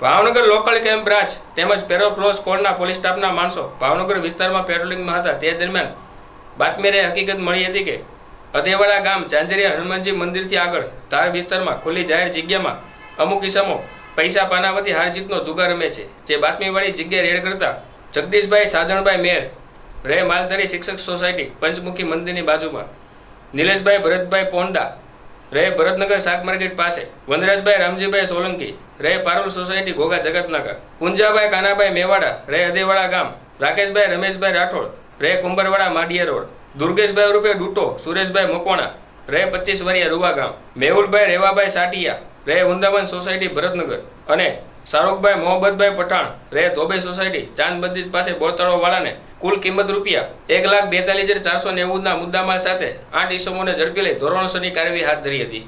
Bhavnagar local camp branch તેમજ પેરોપ્લો સ્કોડના police સ્ટાફના માણસો ભાવનગર વિસ્તારમાં પેટ્રોલિંગમાં હતા. તે દરમિયાન બાતમીરે હકીકત મળી હતી કે અધેવાડા ગામ ચાંજરિયા હનુમાનજી મંદિરથી આગળ ધાર વિસ્તારમાં ખુલ્લી જાહેર જગ્યામાં અમુક ઇસમો પૈસા પાનાવતી હારજીતનો જુગાર રમે છે. જે બાતમીવાળી જગ્યાએ રેડ કરતા જગદીશભાઈ સાજણભાઈ મેર, રે માલધારી શિક્ષક સોસાયટી પંચમુખી મંદિરની બાજુમાં, નિલેશભાઈ ભરતભાઈ પોંડા રહે ભરતનગર શાક માર્કેટ પાસે. વનરાજભાઈ, રામજીભાઈ, સોલંકી. રહે પારુલ સોસાયટી, ઘોઘા જગતનગર કુંજાભાઈ કાનાભાઈ, મેવાડા. રહે અદેવાડા ગામ. રાકેશભાઈ, રમેશભાઈ, રાઠોડ. રહે કુંભરવાડા માડિયા રોડ. દુર્ગેશભાઈ રૂપે ડૂટો. સુરેશભાઈ, મકવાણા. રહે પચીસ વરિયા રૂવા ગામ. મેહુલભાઈ, રેવાભાઈ, સાટિયા. રહે વૃંદાવન સોસાયટી ભરતનગર અને શાહરૂખભાઈ મોહમ્મદભાઈ પઠાણ રહે ધોબે સોસાયટી ચાંદ બંદીજ પાસે બોરતળો વાળાને કુલ કિંમત રૂપિયા એક લાખ બેતાલીસ હજાર ચારસો નેવુંના મુદ્દામાલ સાથે આઠ ઈસમોને ઝડપી લઈ ધોરણસરની કાર્યવાહી હાથ ધરી હતી.